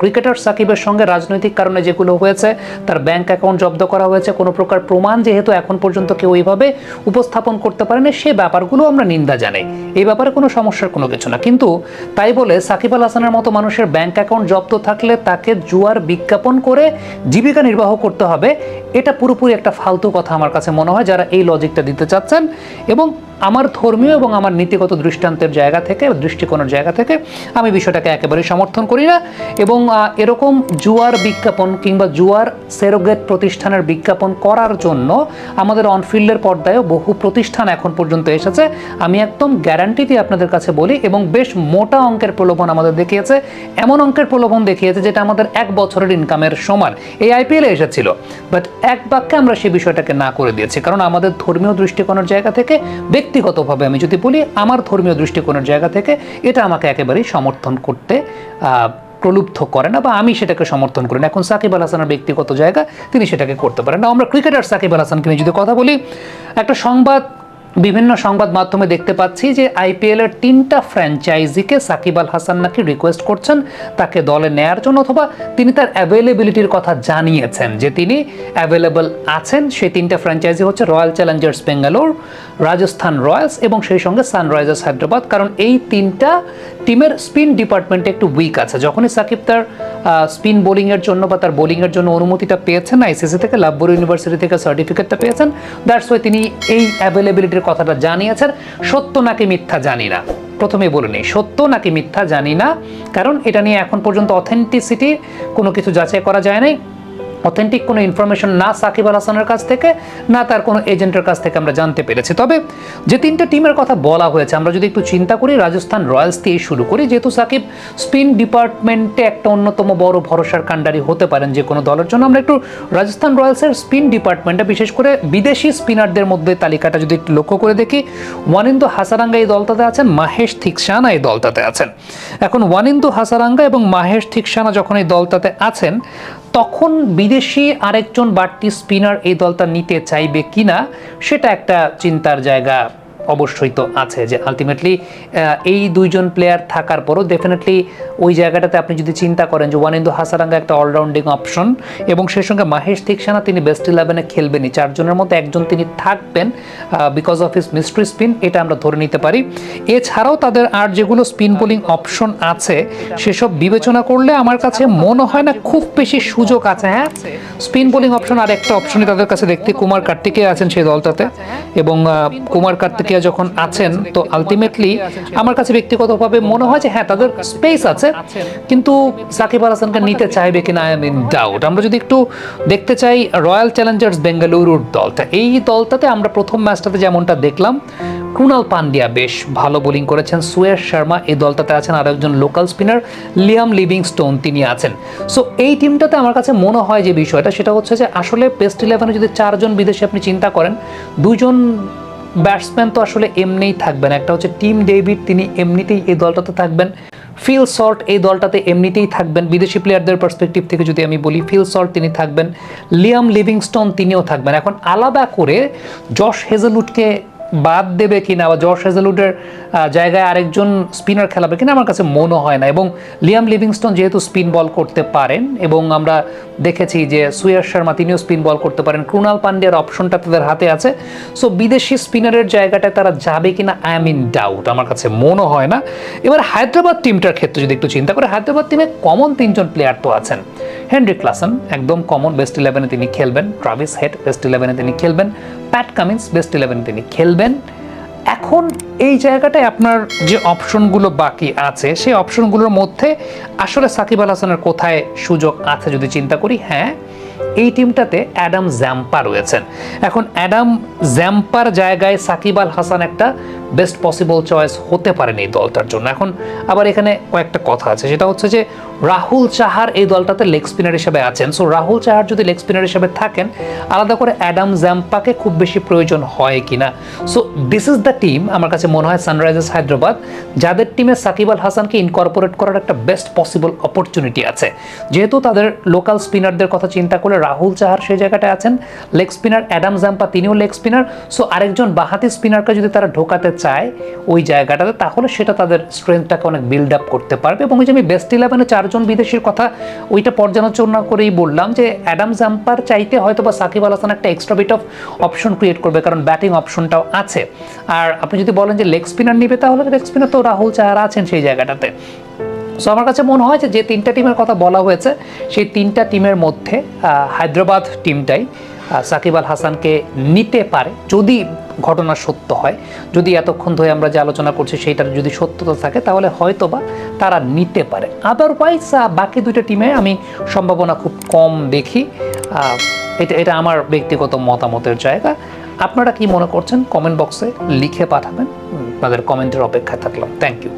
Cricketer সাকিবের সঙ্গে রাজনৈতিক কারণে যেগুলো হয়েছে, তার ব্যাংক অ্যাকাউন্ট জব্দ করা হয়েছে, কোনো প্রকার প্রমাণ যেহেতু এখন পর্যন্ত কেউ এইভাবে উপস্থাপন করতে পারেনি, সে ব্যাপারগুলো আমরা নিন্দা জানাই। এই ব্যাপারে কোনো সমস্যার কোনো কিছু না। কিন্তু তাই বলে সাকিব আল হাসানের মতো মানুষের ব্যাংক অ্যাকাউন্ট জব্দ থাকলে তাকে জুয়ার বিজ্ঞাপন করে জীবিকা নির্বাহ করতে হবে, এটা পুরোপুরি একটা ফালতু কথা আমার কাছে মনে হয়, যারা এই লজিকটা দিতে চাচ্ছেন। এবং আমার ধর্মীয় এবং আমার নীতিগত দৃষ্টান্তের জায়গা থেকে, দৃষ্টিকোণের জায়গা থেকে আমি বিষয়টাকে একেবারেই সমর্থন করি না। এবং এরকম জুয়ার বিজ্ঞাপন কিংবা জুয়ার সেরোগেট প্রতিষ্ঠানের বিজ্ঞাপন করার জন্য আমাদের অনফিল্ডের পর্দায়ও বহু প্রতিষ্ঠান এখন পর্যন্ত এসেছে। আমি একদম গ্যারান্টি দিয়ে আপনাদের কাছে বলি, এবং বেশ মোটা অঙ্কের প্রলোভন আমাদের দেখিয়েছে, এমন অঙ্কের প্রলোভন দেখিয়েছে যেটা আমাদের এক বছরের ইনকামের সমান। এই আইপিএলে এসেছিল বাট এক বাক্যে আমরা সেই বিষয়টাকে না করে দিয়েছি, কারণ আমাদের ধর্মীয় দৃষ্টিকোণের জায়গা থেকে ব্যক্তিগতভাবে আমি যদি বলি, আমার ধর্মীয় দৃষ্টিকোণের জায়গা থেকে এটা আমাকে একেবারেই সমর্থন করতে প্রলুব্ধ করে না বা আমি সেটাকে সমর্থন করি না। এখন সাকিব আল হাসানের ব্যক্তিগত জায়গা তিনি সেটাকে করতে পারেন। না, আমরা ক্রিকেটার সাকিব আল হাসানকে নিয়ে যদি কথা বলি, একটা সংবাদ বিভিন্ন সংবাদ মাধ্যমে দেখতে পাচ্ছি যে আইপিএল এর তিনটা ফ্র্যাঞ্চাইজিকে সাকিব আল হাসান নাকি রিকোয়েস্ট করছেন, তাকে দলে নেয়ার জন্য অথবা তিনি তার অ্যাভেলেবিলিটির কথা জানিয়েছেন যে তিনি অ্যাভেলেবল আছেন। সেই তিনটা ফ্র্যাঞ্চাইজি হচ্ছে royal challengers Bangalore Rajasthan royals এবং সেই সঙ্গে সানরাইজার্স হায়দ্রাবাদ কারণ এই তিনটা টিমের স্পিন ডিপার্টমেন্টে একটু উইক আছে। যখনই সাকিব তার স্পিন বোলিংয়ের জন্য বা তার বোলিংয়ের জন্য অনুমতিটা পেয়েছেন আইসিসি থেকে লাভবর ইউনিভার্সিটি থেকে সার্টিফিকেটটা পেয়েছেন দ্যাটস ওয়াই তিনি এই অ্যাভেলেবিলিটির কথাটা জানিয়েছেন, সত্য নাকি মিথ্যা জানি না। প্রথমে বলে নিই, সত্য নাকি মিথ্যা জানি না, কারণ এটা নিয়ে এখন পর্যন্ত অথেন্টিসিটি কোনো কিছু যাচাই করা যায় নাই। অথেন্টিক কোনো ইনফরমেশন না সাকিব আল হাসানের কাছ থেকে, না তার কোনো এজেন্টের কাছ থেকে আমরা জানতে পেরেছি। তবে যে তিনটে টিমের কথা বলা হয়েছে, আমরা যদি একটু চিন্তা করি, রাজস্থান রয়্যালস দিয়ে শুরু করি। যেহেতু সাকিব স্পিন ডিপার্টমেন্টে একটা অন্যতম বড় ভরসার কাণ্ডারি হতে পারেন যে কোনো দলের জন্য, আমরা একটু রাজস্থান রয়্যালসের স্পিন ডিপার্টমেন্টে, বিশেষ করে বিদেশি স্পিনারদের মধ্যে তালিকাটা যদি একটু লক্ষ্য করে দেখি, ওয়ানিন্দু হাসারাঙ্গা এই দলটাতে আছেন, মাহেশ থিকসানা এই দলটাতে আছেন। এখন ওয়ানিন্দু হাসারাঙ্গা এবং মাহেশ থিকসানা যখন এই দলটাতে আছেন তখন বিদেশি আরেকজন বাড়তি স্পিনার এই দলটা নিতে চাইবে কিনা সেটা একটা চিন্তার জায়গা। অবশ্যই তো আছে যে আলটিমেটলি এই দুইজন প্লেয়ার থাকার পরও ডেফিনেটলি ওই জায়গাটাতে আপনি যদি চিন্তা করেন যে ওয়ানিন্দু হাসারাঙ্গা একটা অলরাউন্ডিং অপশন এবং সেই সঙ্গে মাহেশ থিকসানা তিনি বেস্ট ইলেভেনে খেলবেনই। চারজনের মধ্যে একজন তিনি থাকবেন because of his mystery spin এটা আমরা ধরে নিতে পারি। এছাড়াও তাদের আর যেগুলো স্পিন বোলিং অপশন আছে, সেসব বিবেচনা করলে আমার কাছে মনে হয় না খুব বেশি সুযোগ আছে হ্যাঁ? স্পিন বোলিং অপশন আর একটা অপশনই তাদের কাছে দেখতে কুমার কার্তিকে আছেন সেই দলটাতে এবং কুমার কার্তিকিয়া যখন আছেন, তো আলটিমেটলি আমার কাছে ব্যক্তিগতভাবে মনে হয় যে হ্যাঁ তাদের স্পেস আছে। কিন্তু সাকিব আল হাসানকে নিতে চাইবে কিনা আই মিন ডাউট আমরা যদি একটু দেখতে চাই রয়্যাল চ্যালেঞ্জার্স বেঙ্গালুরুর দলটা এই দলটাতে আমরা প্রথম ম্যাচটাতে যেমনটা দেখলাম ক্রুনাল পান্ডিয়া বেশ ভালো বোলিং করেছেন। সুয়েশ শর্মা এই দলটাতে আছেন, আর একজন লোকাল স্পিনার লিয়াম লিভিংস্টোন তিনি আছেন। সো এই টিমটাতে আমার কাছে মনে হয় যে বিষয়টা, সেটা হচ্ছে যে আসলে বেস্ট ইলেভেনে যদি চারজন বিদেশি আপনি চিন্তা করেন দুজন ব্যাটসম্যান তো আসলে এমনিই থাকবেন। একটা হচ্ছে টিম ডেভিড তিনি এমনিতেই এই দলটাতে থাকবেন। ফিল সল্ট এই দলটাতে এমনিতেই থাকবেন। বিদেশি প্লেয়ারদের পার্সপেক্টিভ থেকে যদি আমি বলি ফিল সল্ট তিনি থাকবেন। লিয়াম লিভিংস্টোন তিনিও থাকবেন। এখন আলাদা করে জশ হেজেলউডকে বাদ দেবে কিনা বা জর্জ হেজেলউডের জায়গায় আরেকজন স্পিনার খেলাবে কিনা আমার কাছে মনে হয় না। এবং লিয়াম লিভিংস্টোন যেহেতু স্পিন বল করতে পারেন এবং আমরা দেখেছি যে সুয়ার শর্মা তিনিও স্পিন বল করতে পারেন। ক্রুনাল পান্ডিয়ার অপশনটা তাদের হাতে আছে। সো বিদেশি স্পিনারের জায়গাটায় তারা যাবে কিনা, আই এম ইন ডাউট। আমার কাছে মনে হয় না। এবার হায়দ্রাবাদ টিমটার ক্ষেত্রে যদি একটু চিন্তা করে, হায়দ্রাবাদ টিমে কমন তিনজন প্লেয়ার তো আছেন। হেনরি ক্লাসন একদম কমন বেস্ট ইলেভেনে তিনি খেলবেন ট্রাভিস হেড বেস্ট ইলেভেনে তিনি খেলবেন প্যাট কামিন্স বেস্ট ইলেভেনে তিনি খেলবেন। এখন এই জায়গাটায় আপনার যে অপশনগুলো বাকি আছে, সেই অপশনগুলোর মধ্যে আসলে সাকিব আল হাসানের কোথায় সুযোগ আছে যদি চিন্তা করি? হ্যাঁ এই টিমটাতে অ্যাডাম জ্যাম্পা রয়েছেন। এখন অ্যাডাম জ্যাম্পার জায়গায় সাকিব আল হাসান একটা বেস্ট পসিবল চয়েস হতে পারেন এই দলটার জন্য। এখন আবার এখানে কয়েকটা কথা আছে। সেটা হচ্ছে যে, রাহুল চাহার এই দলটাতে লেগ স্পিনার হিসেবে আছেন। সো রাহুল চাহার যদি লেগ স্পিনার হিসেবে থাকেন, আলাদা করে অ্যাডাম জ্যাম্পাকে খুব বেশি প্রয়োজন হয় কিনা। So this is the team আমার কাছে মনে হয় সানরাইজার্স হায়দ্রাবাদ, যাদের টিমে সাকিব আল হাসানকে ইনকর্পোরেট করার একটা বেস্ট পসিবল অপরচুনিটি আছে। যেহেতু তাদের লোকাল স্পিনারদের কথা চিন্তা করে রাহুল চাহার সেই জায়গাটায় আছেন লেগ স্পিনার অ্যাডাম জাম্পা তিনিও লেগ স্পিনার সো আরেকজন বাহাতি স্পিনারকে যদি তারা ঢোকাতে চায় ওই জায়গাটাতে, তাহলে সেটা তাদের স্ট্রেংথটাকে অনেক বিল্ড আপ করতে পারবে। এবং ওই যে আমি বেস্ট ইলেভেনে চারজন বিদেশির কথা ওইটা পর্যালোচনা করেই বললাম যে অ্যাডাম জাম্পার চাইতে হয়তো বা সাকিব আল হাসান একটা extra bit of option create করবে, কারণ ব্যাটিং অপশনটাও আছে। আর আপনি যদি বলেন যে লেগ স্পিনার নিবে, তাহলে লেগ স্পিনার তো রাহুল চাহারা আছেন সেই জায়গাটাতে। সো আমার কাছে মনে হয় যে যে তিনটা টিমের কথা বলা হয়েছে, সেই তিনটা টিমের মধ্যে হায়দ্রাবাদ টিমটাই সাকিব আল হাসানকে নিতে পারে। যদি ঘটনা সত্য হয়। যদি এতক্ষণ ধরে আমরা যে আলোচনা করছি সেইটার যদি সত্যতা থাকে, তাহলে হয়তো বা তারা নিতে পারে। আদারওয়াইজ বাকি দুইটা টিমে আমি সম্ভাবনা খুব কম দেখি। এটা এটা আমার ব্যক্তিগত মতামতের জায়গা। আপনারা কি মনে করছেন? কমেন্ট বক্সে লিখে পাঠাবেন। তাদের কমেন্টের অপেক্ষায় থাকলাম। Thank you